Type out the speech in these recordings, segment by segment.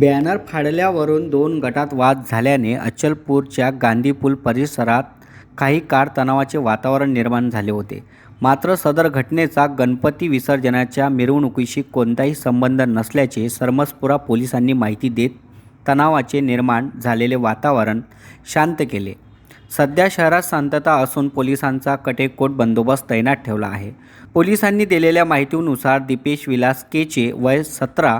Banner फाडल्यावरून दोन गटात वाद झाल्याने अचलपूरच्या गांधीपूल परिसरात काही काळ तणावाचे वातावरण निर्माण झाले होते. मात्र सदर घटनेचा गणपती विसर्जनाच्या मिरवणुकीशी कोणताही संबंध नसल्याचे सरमसपुरा पोलिसांनी माहिती देत तणावाचे निर्माण झालेले वातावरण शांत केले. सध्या शहरात शांतता असून पोलिसांचा कटेकोट बंदोबस्त तैनात ठेवला आहे. पोलिसांनी दिलेल्या माहितीनुसार दीपेश विलास केचे वय सतरा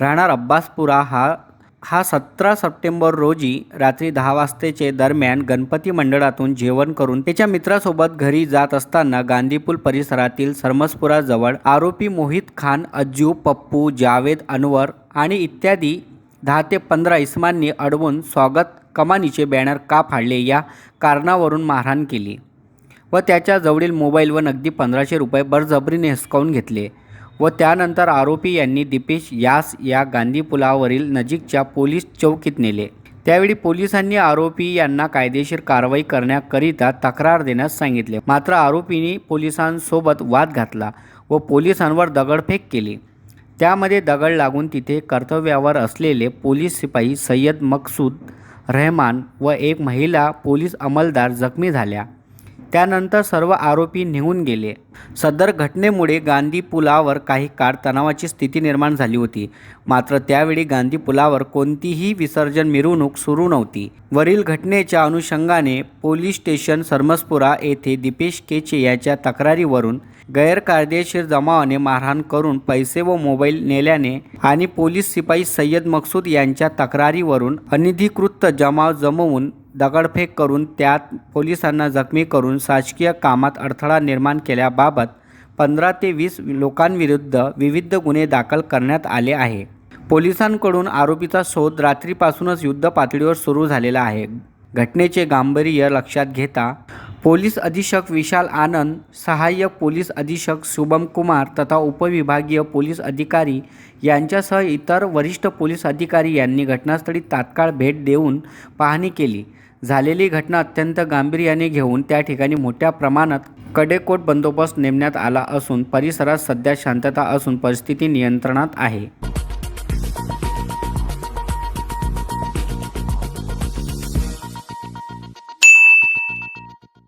राहणार अब्बासपुरा हा हा सतरा सप्टेंबर रोजी रात्री दहा वाजतेचे दरम्यान गणपती मंडळातून जेवण करून त्याच्या मित्रासोबत घरी जात असताना गांधीपूल परिसरातील सरमसपुराजवळ आरोपी मोहित खान अज्जू पप्पू जावेद अनवर आणि इत्यादी दहा ते पंधरा इस्मांनी अडवून स्वागत कमानीचे बॅनर का फाडले या कारणावरून मारहाण केली व त्याच्या जवळील मोबाईल व नगदी पंधराशे रुपये बळजबरीने हिसकावून घेतले. व त्यानंतर आरोपी यांनी दीपेश यास या गांधी पुलावरील नजीकच्या पोलीस चौकीत नेले. त्यावेळी पोलिसांनी आरोपी यांना कायदेशीर कारवाई करण्याकरिता तक्रार देण्यास सांगितले. मात्र आरोपींनी पोलिसांसोबत वाद घातला व पोलिसांवर दगडफेक केली. त्यामध्ये दगड लागून तिथे कर्तव्यावर असलेले पोलीस शिपाई सय्यद मकसूद रहमान व एक महिला पोलीस अंमलदार जखमी झाल्या. त्यानंतर सर्व आरोपी निघून गेले. सदर घटनेमुळे गांधी पुलावर काही काळ तणावाची स्थिती निर्माण झाली होती. मात्र त्यावेळी गांधी पुलावर कोणतीही विसर्जन मिरवणूक सुरू नव्हती. वरील घटनेच्या अनुषंगाने पोलीस स्टेशन सरमसपुरा येथे दीपेश केचे याच्या तक्रारीवरून गैरकायदेशीर जमावाने मारहाण करून पैसे व मोबाईल नेल्याने आणि पोलीस शिपाई सय्यद मकसूद यांच्या तक्रारीवरून अनधिकृत जमाव जमवून दगडफेक करून त्यात पोलिसांना जखमी करून शासकीय कामात अडथळा निर्माण केल्याबाबत पंधरा ते वीस लोकांविरुद्ध विविध गुन्हे दाखल करण्यात आले आहे. पोलिसांकडून आरोपीचा शोध रात्रीपासूनच युद्ध पातळीवर सुरू झालेला आहे. घटनेचे गांभीर्य लक्षात घेता पोलीस अधीक्षक विशाल आनंद सहाय्यक पोलीस अधीक्षक शुभम कुमार तथा उपविभागीय पोलीस अधिकारी यांच्यासह इतर वरिष्ठ पोलीस अधिकारी यांनी घटनास्थळी तात्काळ भेट देऊन पाहणी केली. झालेली घटना अत्यंत गांभीर्याने घेऊन त्या ठिकाणी मोठ्या प्रमाणात कडेकोट बंदोबस्त नेमण्यात आला असून परिसरात सध्या शांतता असून परिस्थिती नियंत्रणात आहे.